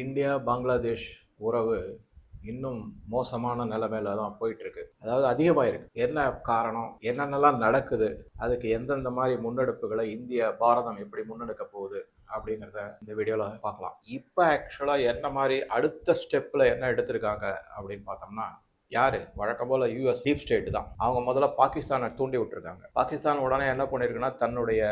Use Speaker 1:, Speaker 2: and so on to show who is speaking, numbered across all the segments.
Speaker 1: India Bangladesh உறவு இன்னும் மோசமான நிலைமையில தான் போயிட்டுருக்கு அதாவது அதிகமாயிருக்கு என்ன காரணம் என்னென்னலாம் நடக்குது அதுக்கு எந்தெந்த மாதிரி முன்னெடுப்புகளை இந்திய பாரதம் எப்படி முன்னெடுக்க போகுது அப்படிங்கிறத இந்த வீடியோவில் பார்க்கலாம் இப்போ ஆக்சுவலாக என்ன மாதிரி அடுத்த ஸ்டெப்பில் என்ன எடுத்திருக்காங்க அப்படின்னு பார்த்தோம்னா யார் வழக்கம் போல் யூஎஸ் டீப் ஸ்டேட் தான் அவங்க முதல்ல பாகிஸ்தானை தூண்டி விட்டுருக்காங்க பாகிஸ்தான் உடனே என்ன பண்ணியிருக்குன்னா தன்னுடைய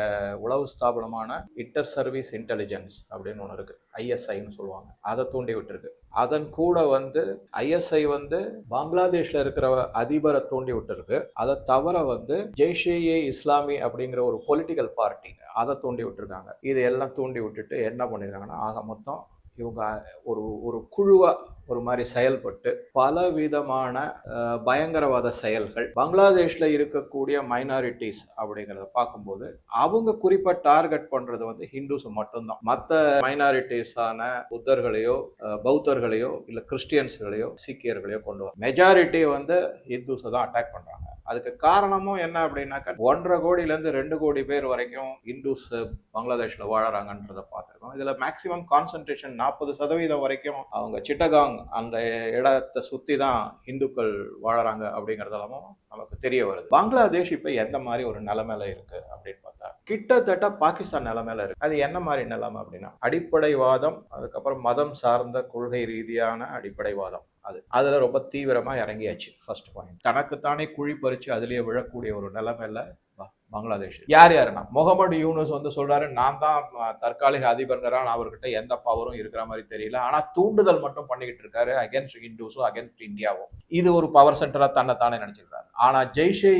Speaker 1: உளவு ஸ்தாபனமான இன்டர் சர்வீஸ் இன்டெலிஜென்ஸ் அப்படின்னு ஒன்று இருக்குது ஐஎஸ்ஐன்னு சொல்லுவாங்க அதை தூண்டி விட்டுருக்கு அதன் கூட வந்து ஐஎஸ்ஐ வந்து பங்களாதேஷில் இருக்கிற அதிபரை தூண்டி விட்டுருக்கு அதை தவிர வந்து ஜெய்ஷே இஸ்லாமி அப்படிங்கிற ஒரு பொலிட்டிக்கல் பார்ட்டி அதை தூண்டி விட்டுருக்காங்க இதை எல்லாம் தூண்டி விட்டுட்டு என்ன பண்ணியிருக்காங்கன்னா ஆக மொத்தம் இவங்க ஒரு ஒரு குழுவாக ஒரு மாதிரி செயல்பட்டு பல விதமான பயங்கரவாத செயல்கள் பங்களாதேஷில் இருக்கக்கூடிய மைனாரிட்டிஸ் அப்படிங்கிறத பார்க்கும்போது அவங்க குறிப்பாக டார்கெட் பண்ணுறது வந்து ஹிந்துஸ் மட்டும்தான் மற்ற மைனாரிட்டிஸான புத்தர்களையோ பௌத்தர்களையோ இல்லை கிறிஸ்டியன்ஸ்களையோ சீக்கியர்களையோ கொண்டு வர மெஜாரிட்டி வந்து ஹிந்துஸை தான் அட்டாக் பண்ணுறாங்க அதுக்கு காரணமும் என்ன அப்படின்னாக்கா ஒன்றரை கோடியிலேருந்து ரெண்டு கோடி பேர் வரைக்கும் இந்துஸ் பங்களாதேஷில் வாழறாங்கன்றத பார்த்துருக்கோம் இதில் மேக்சிமம் கான்சன்ட்ரேஷன் நாற்பது சதவீதம் வரைக்கும் அவங்க சிட்டகாங் அந்த இடத்தை சுற்றி தான் இந்துக்கள் வாழறாங்க அப்படிங்கிறதெல்லாமும் நமக்கு தெரிய வருது பங்களாதேஷ் இப்போ எந்த மாதிரி ஒரு நிலைமையில இருக்குது கிட்டத்தட்ட பாகிஸ்தான் நிலைமையில இருக்கு அது என்ன மாதிரி நிலைமை அப்படின்னா அடிப்படைவாதம் அதுக்கப்புறம் மதம் சார்ந்த கொள்கை ரீதியான அடிப்படைவாதம் அது அதில் ரொம்ப தீவிரமாக இறங்கியாச்சு ஃபர்ஸ்ட் பாயிண்ட் தனக்குத்தானே குழி பறித்து அதிலேயே விழக்கூடிய ஒரு நிலைமையில பங்களாதேஷ் யார் யாருன்னா முகமது யூனுஸ் வந்து சொல்றாரு நான் தான் தற்காலிக அதிபருங்கிறான் அவர்கிட்ட எந்த பவரும் இருக்கிற மாதிரி தெரியல ஆனா தூண்டுதல் மட்டும் பண்ணிக்கிட்டு இருக்காரு அகேன்ஸ்ட் இந்துஸும் அகேன்ஸ்ட் இந்தியாவும் இது ஒரு பவர் சென்டரா தன்னை தானே நினைச்சிருக்காரு ஆனா ஜெய்ஷே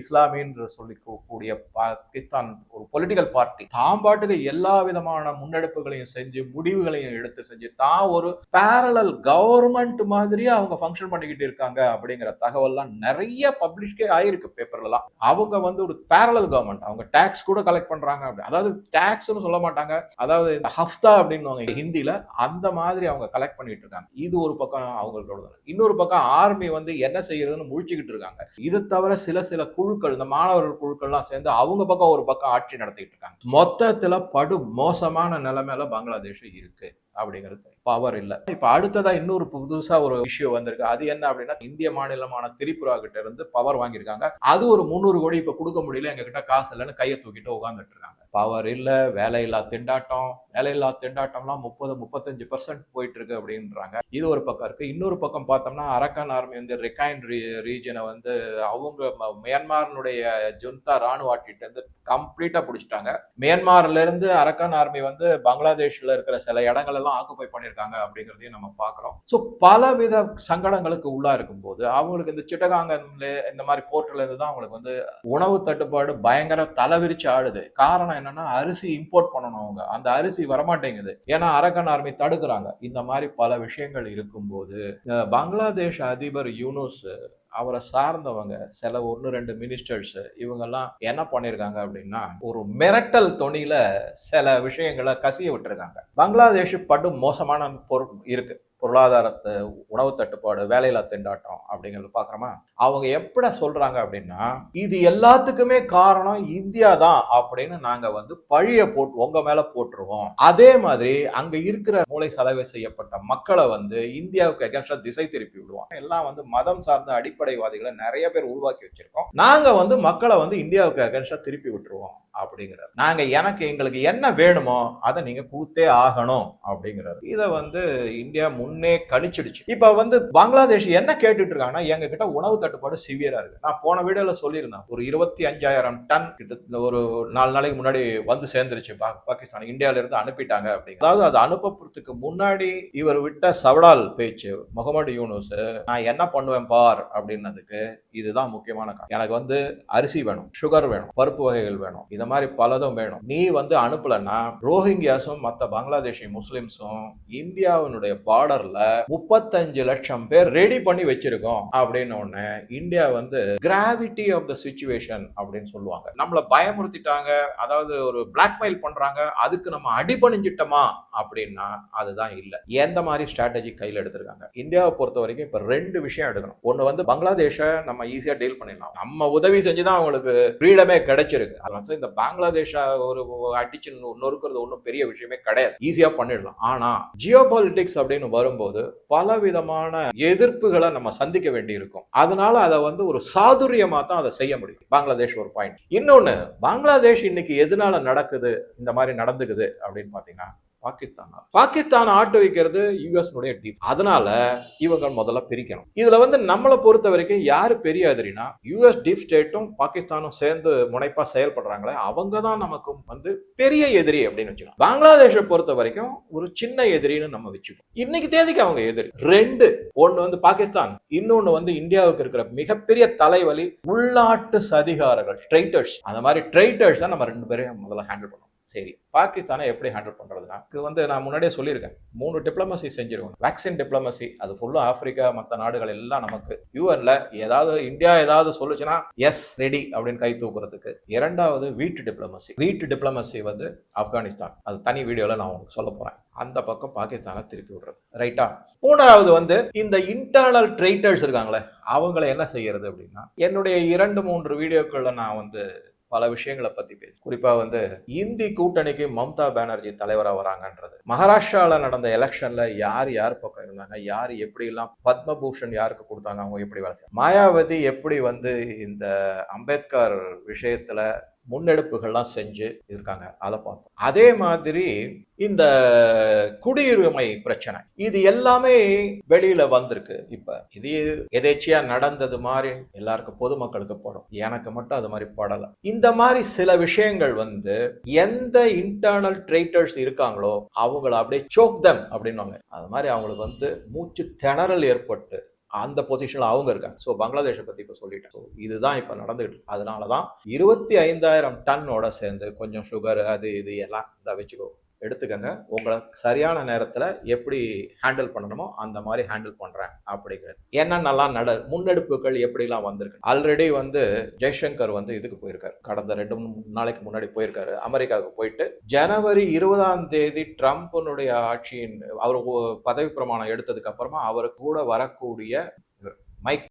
Speaker 1: இஸ்லாமின்னு சொல்லி கூடிய பாகிஸ்தான் ஒரு பொலிட்டிக்கல் பார்ட்டி தான் பாட்டுக்கு எல்லா விதமான முன்னெடுப்புகளையும் செஞ்சு முடிவுகளையும் எடுத்து செஞ்சு தான் ஒரு பேரலல் கவர்மெண்ட் மாதிரியே அவங்க ஃபங்க்ஷன் பண்ணிக்கிட்டு இருக்காங்க அப்படிங்கிற தகவல்லாம் நிறைய பப்ளிஷ்கே ஆயிருக்கு பேப்பர்லாம் அவங்க வந்து ஒரு பேரலல் கவர்மெண்ட் அவங்க டேக்ஸ் கூட கலெக்ட் பண்றாங்க அப்படி அதாவது டேக்ஸ்னு சொல்ல மாட்டாங்க அதாவது இந்த ஹப்தா அப்படின்னு ஹிந்தியில அந்த மாதிரி அவங்க கலெக்ட் பண்ணிட்டு இருக்காங்க இது ஒரு பக்கம் அவங்களோட இன்னொரு பக்கம் ஆர்மி வந்து என்ன செய்யறதுன்னு முழிச்சுக்கிட்டு இருக்காங்க இது தவிர சில சில குழுக்கள் இந்த மாணவர்கள் குழுக்கள்லாம் சேர்ந்து அவங்க பக்கம் ஒரு பக்கம் ஆட்சி நடத்திட்டு இருக்காங்க மொத்தத்துல படு மோசமான நிலைமையில பங்களாதேஷ் இருக்கு அப்படிங்கிறது பவர் இல்லை இப்ப அடுத்ததா இன்னொரு புதுசா ஒரு இஷ்யூ வந்திருக்கு அது என்ன அப்படின்னா இந்திய மாநிலமான திரிபுரா கிட்ட இருந்து பவர் வாங்கியிருக்காங்க அது ஒரு முந்நூறு கோடி இப்ப கொடுக்க முடியல எங்ககிட்ட காசு இல்லைன்னு கையை தூக்கிட்டு உட்காந்துட்டு இருக்காங்க பவர் இல்லை வேலையில்லா திண்டாட்டம் வேலையில்லா திண்டாட்டம்லாம் முப்பது முப்பத்தஞ்சு பர்சன்ட் போயிட்டு இருக்கு அப்படின்றாங்க இது ஒரு பக்கம் இருக்கு இன்னொரு பக்கம் பார்த்தோம்னா அரக்கான் ஆர்மி வந்து ரிகைன் ரீஜனை வந்து அவங்க மியான்மாரினுடைய ஜுன்தா ராணுவ ஆட்சிட்டு வந்து கம்ப்ளீட்டா பிடிச்சிட்டாங்க மியான்மார்ல இருந்து அரக்கான் ஆர்மி வந்து பங்களாதேஷ்ல இருக்கிற சில இடங்கள் எல்லாம் ஆக்குப்பை பண்ணியிருக்காங்க அப்படிங்கிறதையும் நம்ம பார்க்குறோம் ஸோ பலவித சங்கடங்களுக்கு உள்ளா இருக்கும்போது அவங்களுக்கு இந்த சிட்டகாங்கல இந்த மாதிரி போர்ட்ல இருந்து தான் அவங்களுக்கு வந்து உணவு தட்டுப்பாடு பயங்கர தலைவிரிச்சு ஆடுது காரணம் என்னன்னா அரிசி இம்போர்ட் பண்ணணும் அவங்க அந்த அரிசி வரமாட்டேங்குது ஏன்னா அரக்கன் ஆர்மி தடுக்கிறாங்க இந்த மாதிரி பல விஷயங்கள் இருக்கும்போது பங்களாதேஷ் அதிபர் யூனூஸ் அவரை சார்ந்தவங்க சில ஒன்று ரெண்டு மினிஸ்டர்ஸ் இவங்கெல்லாம் என்ன பண்ணியிருக்காங்க அப்படின்னா ஒரு மிரட்டல் தொனியில சில விஷயங்களை கசிய விட்டுருக்காங்க பங்களாதேஷ் படும் மோசமான பொருள் இருக்கு பொருளாதாரத்தை உணவு தட்டுப்பாடு வேலையில்லா திண்டாட்டம் அப்படிங்கிறது பார்க்குறோமா அவங்க எப்படி சொல்கிறாங்க அப்படின்னா இது எல்லாத்துக்குமே காரணம் இந்தியா தான் அப்படின்னு நாங்கள் வந்து பழிய போட்டு உங்கள் மேலே போட்டுருவோம் அதே மாதிரி அங்கே இருக்கிற மூளை சலவை செய்யப்பட்ட மக்களை வந்து இந்தியாவுக்கு எகன்ஸ்டாக திசை திருப்பி விடுவோம் எல்லாம் வந்து மதம் சார்ந்த அடிப்படைவாதிகளை நிறைய பேர் உருவாக்கி வச்சிருக்கோம் நாங்கள் வந்து மக்களை வந்து இந்தியாவுக்கு எகென்ஸ்டாக திருப்பி விட்டுருவோம் அப்படிங்கிறார் நாங்க எனக்கு எங்களுக்கு என்ன வேணுமோ அதை நீங்க கூத்தே ஆகணும் அப்படிங்கிறார் இதை வந்து இந்தியா முன்னே கணிச்சிடுச்சு இப்ப வந்து பங்களாதேஷ் என்ன கேட்டுட்டு இருக்காங்கன்னா எங்க கிட்ட உணவு தட்டுப்பாடு சிவியரா இருக்கு நான் போன வீடியோல சொல்லியிருந்தேன் ஒரு இருபத்தி அஞ்சாயிரம் டன் கிட்ட ஒரு நாலு நாளைக்கு முன்னாடி வந்து சேர்ந்துருச்சு பாகிஸ்தான் இந்தியால இருந்து அனுப்பிட்டாங்க அப்படி அதாவது அது அனுப்பப்படுறதுக்கு முன்னாடி இவர் விட்ட சவடால் பேச்சு முகமது யூனூஸ் நான் என்ன பண்ணுவேன் பார் அப்படின்னதுக்கு இதுதான் முக்கியமான எனக்கு வந்து அரிசி வேணும் சுகர் வேணும் பருப்பு வகைகள் வேணும் இந்த மாதிரி பலதும் வேணும் நீ வந்து அனுப்பலன்னா ரோஹிங்கியாஸும் மற்ற பங்களாதேஷி முஸ்லிம்ஸும் இந்தியாவினுடைய பார்டர்ல முப்பத்தஞ்சு லட்சம் பேர் ரெடி பண்ணி வச்சிருக்கோம் அப்படின்னு இந்தியா வந்து கிராவிட்டி ஆஃப் த சுச்சுவேஷன் அப்படின்னு சொல்லுவாங்க நம்மளை பயமுறுத்திட்டாங்க அதாவது ஒரு பிளாக்மெயில் பண்றாங்க அதுக்கு நம்ம அடிபணிஞ்சிட்டோமா அப்படின்னா அதுதான் இல்லை எந்த மாதிரி ஸ்ட்ராட்டஜி கையில் எடுத்திருக்காங்க இந்தியாவை பொறுத்த வரைக்கும் இப்போ ரெண்டு விஷயம் எடுக்கணும் ஒன்று வந்து பங்களாதேஷை நம்ம ஈஸியாக டீல் பண்ணிடலாம் நம்ம உதவி செஞ்சு தான் அவங்களுக்கு ஃப்ரீடமே கிடைச்சிருக்கு அதனால இந்த பங்களாதேஷா ஒரு அடிச்சு நொறுக்கிறது ஒன்றும் பெரிய விஷயமே கிடையாது ஈஸியாக பண்ணிடலாம் ஆனால் ஜியோ பாலிட்டிக்ஸ் அப்படின்னு வரும்போது பல விதமான எதிர்ப்புகளை நம்ம சந்திக்க வேண்டி இருக்கும் அதனால அதை வந்து ஒரு சாதுரியமாக தான் அதை செய்ய முடியும் பங்களாதேஷ் ஒரு பாயிண்ட் இன்னொன்று பங்களாதேஷ் இன்னைக்கு எதனால நடக்குது இந்த மாதிரி நடந்துக்குது அப்படின்னு பார்த்தீங்கன்னா பாகிஸ்தான் பாகிஸ்தான் ஆட்டு வைக்கிறது யூஎஸ்னுடைய டீப் அதனால இவங்க முதல்ல பிரிக்கணும் இதுல வந்து நம்மளை பொறுத்த வரைக்கும் யாரு பெரிய எதிரினா யூஎஸ் டீப் ஸ்டேட்டும் பாகிஸ்தானும் சேர்ந்து முனைப்பா செயல்படுறாங்களே அவங்க தான் நமக்கு வந்து பெரிய எதிரி அப்படின்னு வச்சுக்கலாம் பங்களாதேஷை பொறுத்த வரைக்கும் ஒரு சின்ன எதிரின்னு நம்ம வச்சுக்கோம் இன்னைக்கு தேதிக்கு அவங்க எதிரி ரெண்டு ஒன்னு வந்து பாகிஸ்தான் இன்னொன்னு வந்து இந்தியாவுக்கு இருக்கிற மிகப்பெரிய தலைவலி உள்நாட்டு சதிகாரர்கள் ட்ரைட்டர்ஸ் அந்த மாதிரி ட்ரைட்டர்ஸ் தான் நம்ம ரெண்டு பேரையும் முதல்ல ஹேண்டில் பண்ணுவோம் சரி பாகிஸ்தானை எப்படி ஹேண்டில் பண்ணுறதுனா வந்து நான் முன்னாடியே சொல்லியிருக்கேன் மூணு டிப்ளமசி செஞ்சிருவோம் வேக்சின் டிப்ளமசி அது ஃபுல்லாக ஆப்பிரிக்கா மற்ற நாடுகள் எல்லாம் நமக்கு யூஎன்ல ஏதாவது இந்தியா ஏதாவது சொல்லுச்சுன்னா எஸ் ரெடி அப்படின்னு கை தூக்குறதுக்கு இரண்டாவது வீட்டு டிப்ளமசி வீட்டு டிப்ளமசி வந்து ஆப்கானிஸ்தான் அது தனி வீடியோவில் நான் உங்களுக்கு சொல்ல போகிறேன் அந்த பக்கம் பாகிஸ்தானை திருப்பி விடுறது ரைட்டா மூணாவது வந்து இந்த இன்டர்னல் ட்ரெய்டர்ஸ் இருக்காங்களே அவங்கள என்ன செய்யறது அப்படின்னா என்னுடைய இரண்டு மூன்று வீடியோக்களில் நான் வந்து பல விஷயங்களை பற்றி பேசி குறிப்பாக வந்து இந்தி கூட்டணிக்கு மம்தா பானர்ஜி தலைவராக வராங்கன்றது மகாராஷ்டிராவில் நடந்த எலெக்ஷனில் யார் யார் பக்கம் இருந்தாங்க யார் எப்படி எல்லாம் பத்மபூஷன் யாருக்கு கொடுத்தாங்க அவங்க எப்படி வளர்ச்சி மாயாவதி எப்படி வந்து இந்த அம்பேத்கர் விஷயத்தில் முன்னெடுப்புகள்லாம் செஞ்சு இருக்காங்க அதை பார்த்தோம் அதே மாதிரி இந்த குடியுரிமை பிரச்சனை இது எல்லாமே வெளியில வந்திருக்கு இப்ப இது எதேச்சியா நடந்தது மாதிரி எல்லாருக்கும் பொதுமக்களுக்கு படும் எனக்கு மட்டும் அது மாதிரி போடலாம் இந்த மாதிரி சில விஷயங்கள் வந்து எந்த இன்டர்னல் ட்ரேட்டர்ஸ் இருக்காங்களோ அவங்கள அப்படியே சோக் தம் அப்படின்னாங்க அது மாதிரி அவங்களுக்கு வந்து மூச்சு திணறல் ஏற்பட்டு அந்த பொசிஷனில் அவங்க இருக்காங்க ஸோ பங்களாதேஷை பற்றி இப்போ சொல்லிட்டேன் ஸோ இதுதான் இப்போ நடந்துகிட்டு அதனால தான் இருபத்தி ஐந்தாயிரம் டன்னோட சேர்ந்து கொஞ்சம் சுகர் அது இது எல்லாம் இதை வச்சுக்கோ எடுத்துக்கங்க உங்களை சரியான நேரத்தில் எப்படி ஹேண்டில் பண்ணணுமோ அந்த மாதிரி ஹேண்டில் பண்ணுறேன் அப்படிங்கிறது என்னென்னலாம் நட முன்னெடுப்புகள் எப்படிலாம் வந்திருக்கு ஆல்ரெடி வந்து ஜெய்சங்கர் வந்து இதுக்கு போயிருக்காரு கடந்த ரெண்டு மூணு நாளைக்கு முன்னாடி போயிருக்காரு அமெரிக்காவுக்கு போயிட்டு ஜனவரி இருபதாம் தேதி ட்ரம்ப்னுடைய ஆட்சியின் அவர் பதவி பிரமாணம் எடுத்ததுக்கு அப்புறமா அவர் கூட வரக்கூடிய மைக்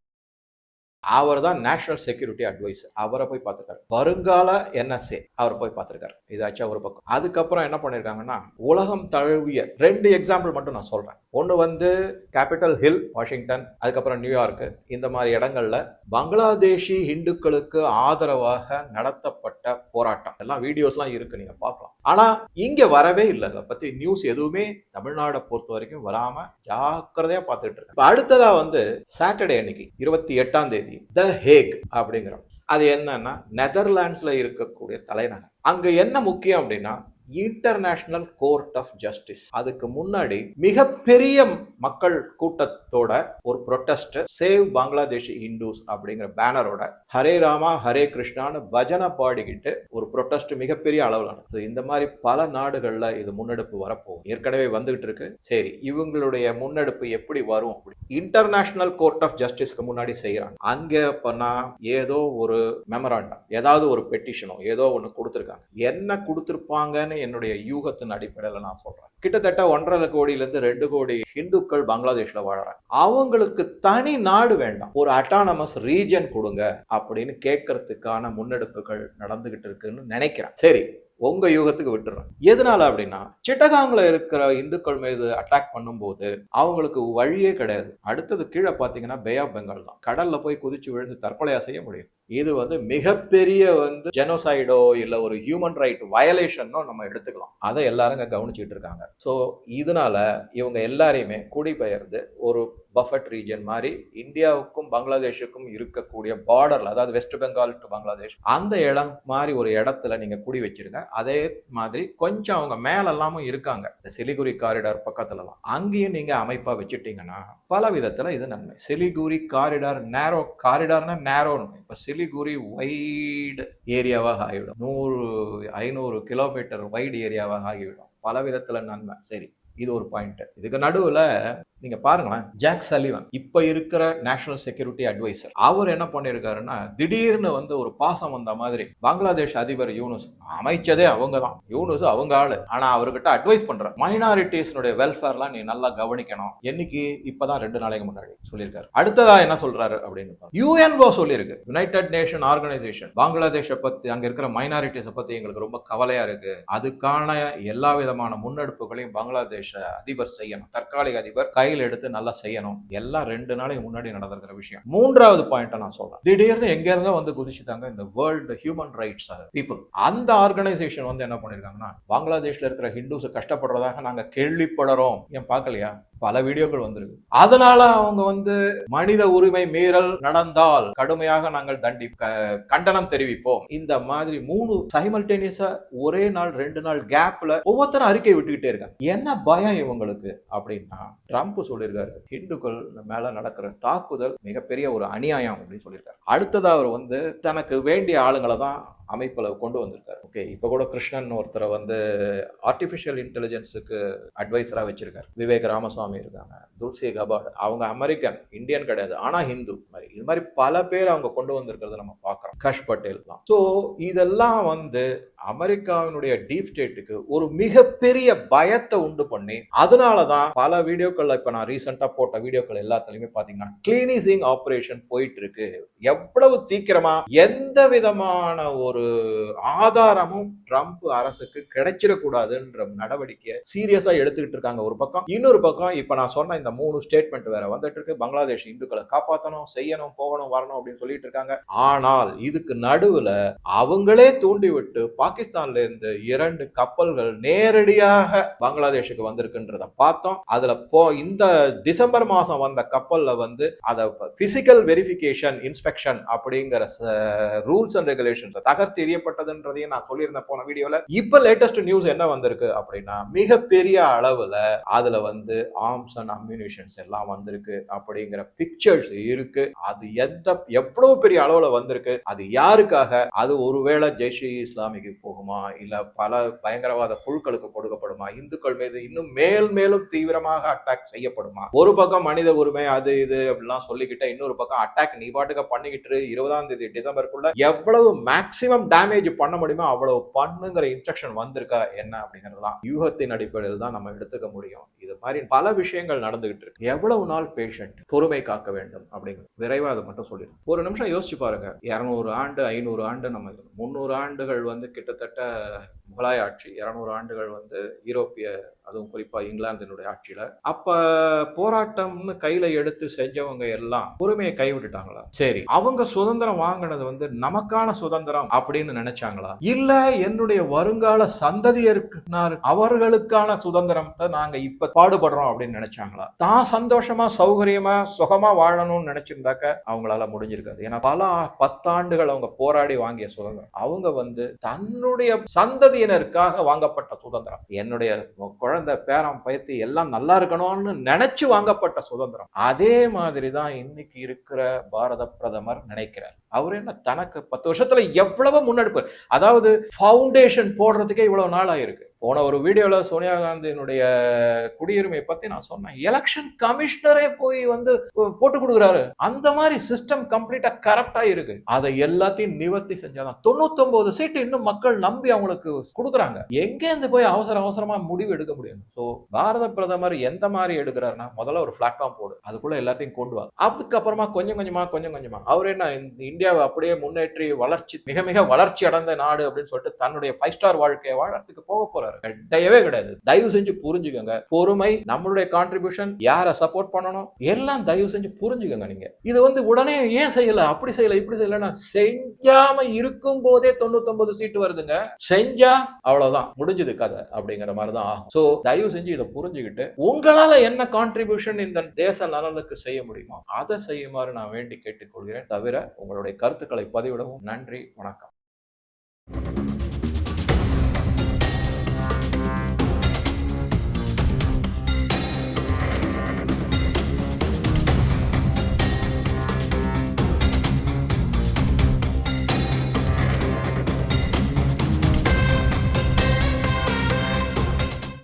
Speaker 1: அவர் தான் நேஷனல் செக்யூரிட்டி அட்வைஸ் அவரை போய் பார்த்துருக்காரு வருங்கால என்எஸ்ஏ அவர் போய் பார்த்துருக்காரு இதாச்சும் ஒரு பக்கம் அதுக்கப்புறம் என்ன பண்ணியிருக்காங்கன்னா உலகம் தழுவிய ரெண்டு எக்ஸாம்பிள் மட்டும் நான் சொல்கிறேன் ஒன்று வந்து கேபிட்டல் ஹில் வாஷிங்டன் அதுக்கப்புறம் நியூயார்க்கு இந்த மாதிரி இடங்கள்ல பங்களாதேஷி இந்துக்களுக்கு ஆதரவாக நடத்தப்பட்ட போராட்டம் எல்லாம் வீடியோஸ்லாம் இருக்கு நீங்கள் பார்க்கலாம் ஆனால் இங்கே வரவே இல்லை அதை பற்றி நியூஸ் எதுவுமே தமிழ்நாடை பொறுத்த வரைக்கும் வராமல் ஜாக்கிரதையாக பார்த்துட்டு இருக்கு அடுத்ததாக வந்து சாட்டர்டே அன்னைக்கு இருபத்தி எட்டாம் தேதி நகரி த ஹேக் அப்படிங்கிறோம் அது என்னன்னா நெதர்லாண்ட்ஸ்ல இருக்கக்கூடிய தலைநகர் அங்க என்ன முக்கியம் அப்படின்னா இன்டர்நேஷனல் கோர்ட் ஆஃப் ஜஸ்டிஸ் அதுக்கு முன்னாடி மிகப்பெரிய மக்கள் கூட்டத்தோட ஒரு ப்ரொட்டஸ்ட் சேவ் பங்களாதேஷ் இந்துஸ் அப்படிங்கிற பேனரோட ஹரே ராமா ஹரே கிருஷ்ணான்னு பஜனை பாடிக்கிட்டு ஒரு ப்ரொட்டஸ்ட் மிகப்பெரிய அளவில் ஸோ இந்த மாதிரி பல நாடுகளில் இது முன்னெடுப்பு வரப்போகும் ஏற்கனவே வந்துகிட்டு இருக்கு சரி இவங்களுடைய முன்னெடுப்பு எப்படி வரும் அப்படி இன்டர்நேஷனல் கோர்ட் ஆஃப் ஜஸ்டிஸ்க்கு முன்னாடி செய்கிறாங்க அங்கே பண்ணா ஏதோ ஒரு மெமராண்டம் ஏதாவது ஒரு பெட்டிஷனோ ஏதோ ஒன்று கொடுத்துருக்காங்க என்ன கொடுத்துருப்பாங்கன்னு என்னுடைய யூகத்தின் அடிப்படையில் நான் சொல்கிறேன் கிட்டத்தட்ட ஒன்றரை கோடியிலேருந்து ரெண்டு கோடி ஹிந்துக்கள் பங்களாதேஷில் வாழறாங்க அவங்களுக்கு தனி நாடு வேண்டாம் ஒரு அட்டானமஸ் ரீஜன் கொடுங்க அப்படின்னு கேட்கறதுக்கான முன்னெடுப்புகள் நடந்துகிட்டு இருக்குன்னு நினைக்கிறேன் சரி உங்க யூகத்துக்கு விட்டுறேன் எதனால அப்படின்னா சிட்டகாங்ல இருக்கிற இந்துக்கள் மீது அட்டாக் பண்ணும்போது அவங்களுக்கு வழியே கிடையாது அடுத்தது கீழே பார்த்தீங்கன்னா பே ஆஃப் பெங்கால் தான் கடல்ல போய் குதிச்சு விழுந்து தற்கொலையா செய்ய முடியும் இது வந்து மிகப்பெரிய வந்து ஜெனோசைடோ இல்லை ஒரு ஹியூமன் ரைட் வயலேஷன்னோ நம்ம எடுத்துக்கலாம் அதை எல்லாரும் கவனிச்சுட்டு கவனிச்சிட்டு இருக்காங்க ஸோ இதனால இவங்க எல்லாரையுமே குடிபெயர்ந்து ஒரு பஃபட் ரீஜன் மாதிரி இந்தியாவுக்கும் பங்களாதேஷுக்கும் இருக்கக்கூடிய பார்டர்ல அதாவது வெஸ்ட் பெங்கால் டு பங்களாதேஷ் அந்த இடம் மாதிரி ஒரு இடத்துல நீங்க குடி வச்சிருங்க அதே மாதிரி கொஞ்சம் அவங்க மேலெல்லாமும் இருக்காங்க இந்த சிலிகுரி காரிடார் பக்கத்துலலாம் அங்கேயும் நீங்க அமைப்பா வச்சுட்டீங்கன்னா பல விதத்துல இது நன்மை சிலிகுரி காரிடார் நேரோ காரிடார்னா நேரோன்னு இப்போ சிலி சிலிகுரி வைடு ஏரியாவாக ஆகிவிடும் நூறு ஐநூறு கிலோமீட்டர் வைடு ஏரியாவாக ஆகிவிடும் பல விதத்தில் நன்மை சரி இது ஒரு பாயிண்ட் இதுக்கு நடுவில் நீங்க பாருங்களேன் ஜாக் சலிவன் இப்ப இருக்கிற நேஷனல் செக்யூரிட்டி அட்வைசர் அவர் என்ன பண்ணிருக்காருன்னா திடீர்னு வந்து ஒரு பாசம் வந்த மாதிரி பங்களாதேஷ் அதிபர் யூனுஸ் அமைச்சதே அவங்க தான் யூனுஸ் அவங்க ஆளு ஆனா அவர்கிட்ட அட்வைஸ் பண்ற மைனாரிட்டிஸ்னுடைய வெல்ஃபேர்லாம் நீ நல்லா கவனிக்கணும் என்னைக்கு இப்பதான் ரெண்டு நாளைக்கு முன்னாடி சொல்லியிருக்காரு அடுத்ததா என்ன சொல்றாரு அப்படின்னு யூஎன்போ சொல்லியிருக்கு யுனைடெட் நேஷன் ஆர்கனைசேஷன் பங்களாதேஷை பத்தி அங்க இருக்கிற மைனாரிட்டிஸை பத்தி எங்களுக்கு ரொம்ப கவலையா இருக்கு அதுக்கான எல்லா விதமான முன்னெடுப்புகளையும் பங்களாதேஷ் அதிபர் செய்யணும் தற்காலிக அதிபர் கையில் எடுத்து நல்லா செய்யணும் எல்லாம் ரெண்டு நாளைக்கு முன்னாடி நடந்திருக்கிற விஷயம் மூன்றாவது பாயிண்ட்டை நான் சொல்றேன் திடீர்னு எங்க இருந்தா வந்து குதிச்சுட்டாங்க இந்த வேர்ல்டு ஹியூமன் ரைட்ஸ் பீப்புள் அந்த ஆர்கனைசேஷன் வந்து என்ன பண்ணிருக்காங்கன்னா பங்களாதேஷ்ல இருக்கிற ஹிந்துஸ் கஷ்டப்படுறதாக நாங்க கேள்விப்படுறோம் ஏன் பார்க்கலையா பல வீடியோக்கள் வந்திருக்கு அதனால அவங்க வந்து மனித உரிமை மீறல் நடந்தால் கடுமையாக நாங்கள் தண்டி கண்டனம் தெரிவிப்போம் இந்த மாதிரி மூணு சைமல்டேனியஸா ஒரே நாள் ரெண்டு நாள் கேப்ல ஒவ்வொருத்தரும் அறிக்கை விட்டுக்கிட்டே இருக்காங்க என்ன அபாயம் இவங்களுக்கு அப்படின்னா ட்ரம்ப் சொல்லியிருக்காரு ஹிந்துக்கள் மேல நடக்கிற தாக்குதல் மிகப்பெரிய ஒரு அநியாயம் அப்படின்னு சொல்லியிருக்காரு அடுத்ததாக அவர் வந்து தனக்கு வேண்டிய ஆளுங்களை தான் அமைப்பில் கொண்டு வந்திருக்காரு ஓகே இப்போ கூட கிருஷ்ணன் ஒருத்தரை வந்து ஆர்டிஃபிஷியல் இன்டெலிஜென்ஸுக்கு அட்வைஸராக வச்சுருக்காரு விவேக் ராமசுவாமி இருக்காங்க துல்சி கபாட் அவங்க அமெரிக்கன் இந்தியன் கிடையாது ஆனால் ஹிந்து மாதிரி இது மாதிரி பல பேர் அவங்க கொண்டு வந்திருக்கிறத நம்ம பார்க்குறோம் கஷ் பட்டேல் தான் ஸோ இதெல்லாம் வந்து அமெரிக்காவினுடைய டீப் ஸ்டேட்டுக்கு ஒரு மிகப்பெரிய பயத்தை உண்டு பண்ணி அதனால தான் பல வீடியோக்கள் இப்போ நான் ரீசெண்டாக போட்ட வீடியோக்கள் எல்லாத்துலேயுமே பார்த்தீங்கன்னா கிளீனிசிங் ஆப்ரேஷன் போயிட்டு இருக்கு எவ்வளவு சீக்கிரமா எந்த விதமான ஒரு ஒரு ஆதாரமும் ட்ரம்ப் அரசுக்கு கிடைச்சிடக்கூடாதுன்ற நடவடிக்கையை சீரியஸா எடுத்துக்கிட்டு இருக்காங்க ஒரு பக்கம் இன்னொரு பக்கம் இப்ப நான் சொன்ன இந்த மூணு ஸ்டேட்மெண்ட் வேற வந்துட்டு இருக்கு பங்களாதேஷ் இந்துக்களை காப்பாற்றணும் செய்யணும் போகணும் வரணும் அப்படின்னு சொல்லிட்டு இருக்காங்க ஆனால் இதுக்கு நடுவுல அவங்களே தூண்டிவிட்டு பாகிஸ்தான்ல இருந்து இரண்டு கப்பல்கள் நேரடியாக பங்களாதேஷுக்கு வந்திருக்குன்றத பார்த்தோம் அதுல போ இந்த டிசம்பர் மாசம் வந்த கப்பல்ல வந்து அதை பிசிக்கல் வெரிஃபிகேஷன் இன்ஸ்பெக்ஷன் அப்படிங்கிற ரூல்ஸ் அண்ட் ரெகுலேஷன்ஸை தகர்த்து தெரியப்பட்டதுன்றதையும் நான் சொல்லியிருந்தேன் போன வீடியோல இப்ப லேட்டஸ்ட் நியூஸ் என்ன வந்திருக்கு அப்படின்னா மிகப்பெரிய அளவுல அதுல வந்து ஆர்ம்ஸ் அண்ட் அம்யூனிஷன்ஸ் எல்லாம் வந்திருக்கு அப்படிங்கிற பிக்சர்ஸ் இருக்கு அது எந்த எவ்வளவு பெரிய அளவுல வந்திருக்கு அது யாருக்காக அது ஒருவேளை ஜெய்ஷ் இஸ்லாமிக்கு போகுமா இல்ல பல பயங்கரவாத குழுக்களுக்கு கொடுக்கப்படுமா இந்துக்கள் மீது இன்னும் மேல் மேலும் தீவிரமாக அட்டாக் செய்யப்படுமா ஒரு பக்கம் மனித உரிமை அது இது அப்படிலாம் சொல்லிக்கிட்ட இன்னொரு பக்கம் அட்டாக் நீ பாட்டுக்க பண்ணிக்கிட்டு இருபதாம் தேதி டிசம்பருக்குள்ள எவ்வளவு மேக்சிமம் எவ்வளவு டேமேஜ் பண்ண முடியுமோ அவ்வளவு பண்ணுங்கிற இன்ஸ்ட்ரக்ஷன் வந்திருக்கா என்ன அப்படிங்கிறது தான் யூகத்தின் அடிப்படையில் தான் நம்ம எடுத்துக்க முடியும் இது மாதிரி பல விஷயங்கள் நடந்துகிட்டு இருக்கு எவ்வளவு நாள் பேஷண்ட் பொறுமை காக்க வேண்டும் அப்படிங்கிறது விரைவாக அதை மட்டும் சொல்லிடும் ஒரு நிமிஷம் யோசிச்சு பாருங்க இரநூறு ஆண்டு ஐநூறு ஆண்டு நம்ம முந்நூறு ஆண்டுகள் வந்து கிட்டத்தட்ட முகலாய ஆட்சி இரநூறு ஆண்டுகள் வந்து ஈரோப்பிய அதுவும் குறிப்பாக இங்கிலாந்தினுடைய ஆட்சியில் அப்போ போராட்டம்னு கையில் எடுத்து செஞ்சவங்க எல்லாம் பொறுமையை கைவிட்டுட்டாங்களா சரி அவங்க சுதந்திரம் வாங்கினது வந்து நமக்கான சுதந்திரம் அப்படின்னு நினைச்சாங்களா இல்லை என்னுடைய வருங்கால சந்ததியருக்கு அவர்களுக்கான சுதந்திரத்தை நாங்கள் இப்போ பாடுபடுறோம் அப்படின்னு நினைச்சாங்களா தான் சந்தோஷமா சௌகரியமா சுகமா வாழணும்னு நினைச்சிருந்தாக்க அவங்களால முடிஞ்சிருக்காது ஏன்னா பல பத்தாண்டுகள் அவங்க போராடி வாங்கிய சுதந்திரம் அவங்க வந்து தன்னுடைய சந்ததியினருக்காக வாங்கப்பட்ட சுதந்திரம் என்னுடைய குழந்தை பேரம் பயத்து எல்லாம் நல்லா இருக்கணும்னு நினைச்சு வாங்கப்பட்ட சுதந்திரம் அதே மாதிரி தான் இன்னைக்கு இருக்கிற பாரத பிரதமர் நினைக்கிறார் அவர் என்ன தனக்கு பத்து வருஷத்துல எவ்வளவு முன்னெடுப்பு அதாவது ஃபவுண்டேஷன் போடுறதுக்கே இவ்வளவு நாள் ஆயிருக்கு போன ஒரு வீடியோவில் சோனியா காந்தியினுடைய குடியுரிமை பற்றி நான் சொன்னேன் எலெக்ஷன் கமிஷனரே போய் வந்து போட்டு கொடுக்குறாரு அந்த மாதிரி சிஸ்டம் கம்ப்ளீட்டாக கரெக்டாக இருக்கு அதை எல்லாத்தையும் நிவர்த்தி செஞ்சாதான் தொண்ணூத்தொம்பது சீட்டு இன்னும் மக்கள் நம்பி அவங்களுக்கு கொடுக்குறாங்க எங்கேருந்து போய் அவசர அவசரமாக முடிவு எடுக்க முடியும் ஸோ பாரத பிரதமர் எந்த மாதிரி எடுக்கிறாருன்னா முதல்ல ஒரு பிளாட்ஃபார்ம் போடு அதுக்குள்ளே எல்லாத்தையும் கொண்டு வா அதுக்கப்புறமா கொஞ்சம் கொஞ்சமாக கொஞ்சம் கொஞ்சமாக அவர் என்ன இந்தியாவை அப்படியே முன்னேற்றி வளர்ச்சி மிக மிக வளர்ச்சி அடைந்த நாடு அப்படின்னு சொல்லிட்டு தன்னுடைய ஃபைவ் ஸ்டார் வாழ்க்கையை வாழறதுக்கு போக போகிறார் தவிர கிடையவே கிடையாது தயவு செஞ்சு புரிஞ்சுக்கோங்க பொறுமை நம்மளுடைய கான்ட்ரிபியூஷன் யாரை சப்போர்ட் பண்ணணும் எல்லாம் தயவு செஞ்சு புரிஞ்சுக்கோங்க நீங்க இது வந்து உடனே ஏன் செய்யல அப்படி செய்யல இப்படி செய்யலன்னா செஞ்சாம இருக்கும் போதே தொண்ணூத்தொன்பது சீட்டு வருதுங்க செஞ்சா அவ்வளவுதான் முடிஞ்சது கதை அப்படிங்கிற மாதிரி தான் ஆகும் ஸோ தயவு செஞ்சு இதை புரிஞ்சுக்கிட்டு உங்களால என்ன கான்ட்ரிபியூஷன் இந்த தேச நலனுக்கு செய்ய முடியுமா அதை செய்யுமாறு நான் வேண்டி கேட்டுக்கொள்கிறேன் தவிர உங்களுடைய கருத்துக்களை பதிவிடவும் நன்றி வணக்கம்